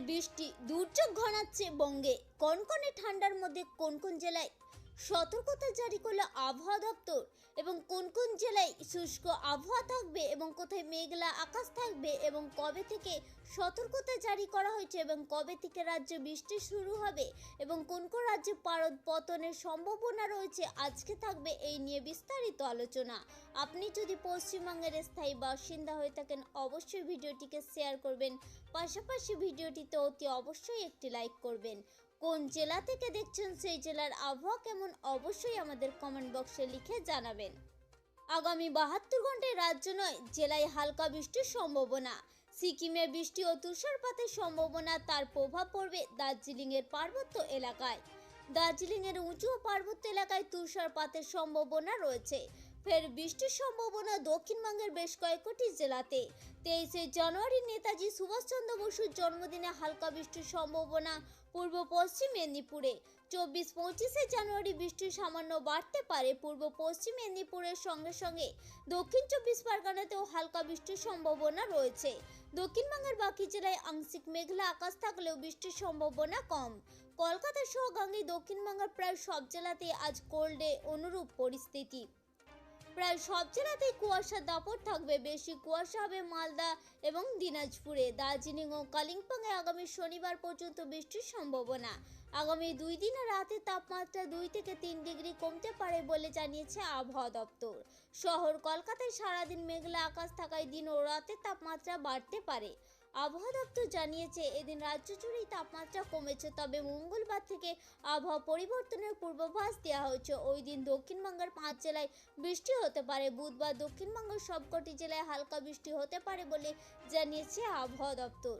বৃষ্টি দুর্যোগ ঘনাচ্ছে বঙ্গে। কনকনে ঠান্ডার মধ্যে কোন কোন জেলায় সতর্কতা জারি করল আবহাওয়া দপ্তর এবং কোন কোন জেলায় শুষ্ক আবহাওয়া থাকবে এবং কোথায় মেঘলা আকাশ থাকবে এবং কবে থেকে সতর্কতা জারি করা হয়েছে এবং কবে থেকে রাজ্যে বৃষ্টি শুরু হবে এবং কোন কোন রাজ্যে পারদ পতনের সম্ভাবনা রয়েছে, আজকে থাকবে এই নিয়ে বিস্তারিত আলোচনা। আপনি যদি পশ্চিমবঙ্গের স্থায়ী বাসিন্দা হয়ে থাকেন, অবশ্যই ভিডিওটিকে শেয়ার করবেন, পাশাপাশি ভিডিওটিতে অতি অবশ্যই একটি লাইক করবেন। কোন জেলা থেকে দেখছেন সেই জেলার আবহাওয়া কেমন, অবশ্যই আমাদের কমেন্ট বক্সে লিখে জানাবেন। আগামী বাহাত্তর ঘন্টায় রাজ্য নয়, জেলায় হালকা বৃষ্টির সম্ভাবনা। সিকিমে বৃষ্টি ও তুষারপাতের সম্ভাবনা, তার প্রভাব পড়বে দার্জিলিংয়ের পার্বত্য এলাকায়। দার্জিলিংয়ের উঁচু ও পার্বত্য এলাকায় তুষারপাতের সম্ভাবনা রয়েছে। ফের বৃষ্টির সম্ভাবনা দক্ষিণবঙ্গের বেশ কয়েকটি জেলাতে। তেইশে জানুয়ারি নেতাজি সুভাষচন্দ্র বসুর জন্মদিনে হালকা বৃষ্টির সম্ভাবনা পূর্ব পশ্চিম মেদিনীপুরে। চব্বিশ পঁচিশে জানুয়ারি বৃষ্টি সামান্য বাড়তে পারে পূর্ব পশ্চিম মেদিনীপুরের সঙ্গে সঙ্গে। দক্ষিণ চব্বিশ পরগনাতেও হালকা বৃষ্টির সম্ভাবনা রয়েছে। দক্ষিণবঙ্গের বাকি জেলায় আংশিক মেঘলা আকাশ থাকলেও বৃষ্টির সম্ভাবনা কম। কলকাতা সহ গাঙ্গে দক্ষিণবঙ্গের প্রায় সব জেলাতেই আজ কোল্ডে অনুরূপ পরিস্থিতি। প্রায় সব জেলাতেই কুয়াশার দাপট থাকবে। বেশি কুয়াশা হবে মালদা এবং দিনাজপুরে। দার্জিলিং ও কালিম্পংয়ে আগামী শনিবার পর্যন্ত বৃষ্টির সম্ভাবনা। আগামী দুই দিনে রাতে তাপমাত্রা দুই থেকে তিন ডিগ্রি কমতে পারে বলে জানিয়েছে আবহাওয়া দপ্তর। শহর কলকাতায় সারাদিন মেঘলা আকাশ থাকায় দিন ও রাতে তাপমাত্রা বাড়তে পারে। আবহাওয়া দপ্তর জানিয়েছে, এদিন রাজ্য জুড়েই তাপমাত্রা কমেছে, তবে মঙ্গলবার থেকে আবহাওয়া পরিবর্তনের পূর্বাভাস দেওয়া হয়েছে। ওই দিন দক্ষিণবঙ্গের পাঁচ জেলায় বৃষ্টি হতে পারে। বুধবার দক্ষিণবঙ্গের সবকটি জেলায় হালকা বৃষ্টি হতে পারে বলে জানিয়েছে আবহাওয়া দপ্তর।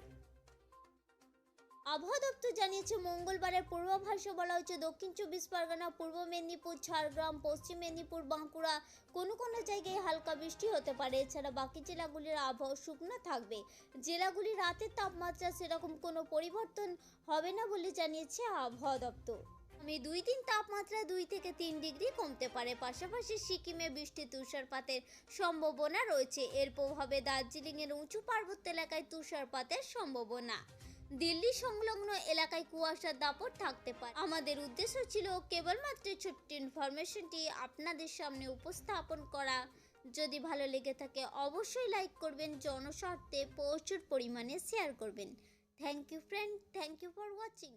আবহাওয়া দপ্তর জানিয়েছে, মঙ্গলবারের পূর্বাভাসে বলা হয়েছে, দক্ষিণ চব্বিশ পরগনা, পূর্ব মেদিনীপুর, ঝাড়গ্রাম, পশ্চিম মেদিনীপুর, বাঁকুড়া, কোনো কোনো জায়গায় হালকা বৃষ্টি হতে পারে। এছাড়া বাকি জেলাগুলির আবহাওয়া শুকনো থাকবে। জেলাগুলি রাতের তাপমাত্রা সেরকম কোনো পরিবর্তন হবে না বলে জানিয়েছে আবহাওয়া দপ্তর। আমি দুই দিন তাপমাত্রা দুই থেকে তিন ডিগ্রি কমতে পারে। পাশাপাশি সিকিমে বৃষ্টি তুষারপাতের সম্ভাবনা রয়েছে। এর প্রভাবে দার্জিলিংয়ের উঁচু পার্বত্য এলাকায় তুষারপাতের সম্ভাবনা। দিল্লি সংলগ্ন এলাকায় কুয়াশার দাপট থাকতে পারে। আমাদের উদ্দেশ্য ছিল কেবলমাত্র ছোট্ট ইনফরমেশনটি আপনাদের সামনে উপস্থাপন করা। যদি ভালো লেগে থাকে, অবশ্যই লাইক করবেন, জনস্বার্থে প্রচুর পরিমাণে শেয়ার করবেন। Thank you friend thank you for watching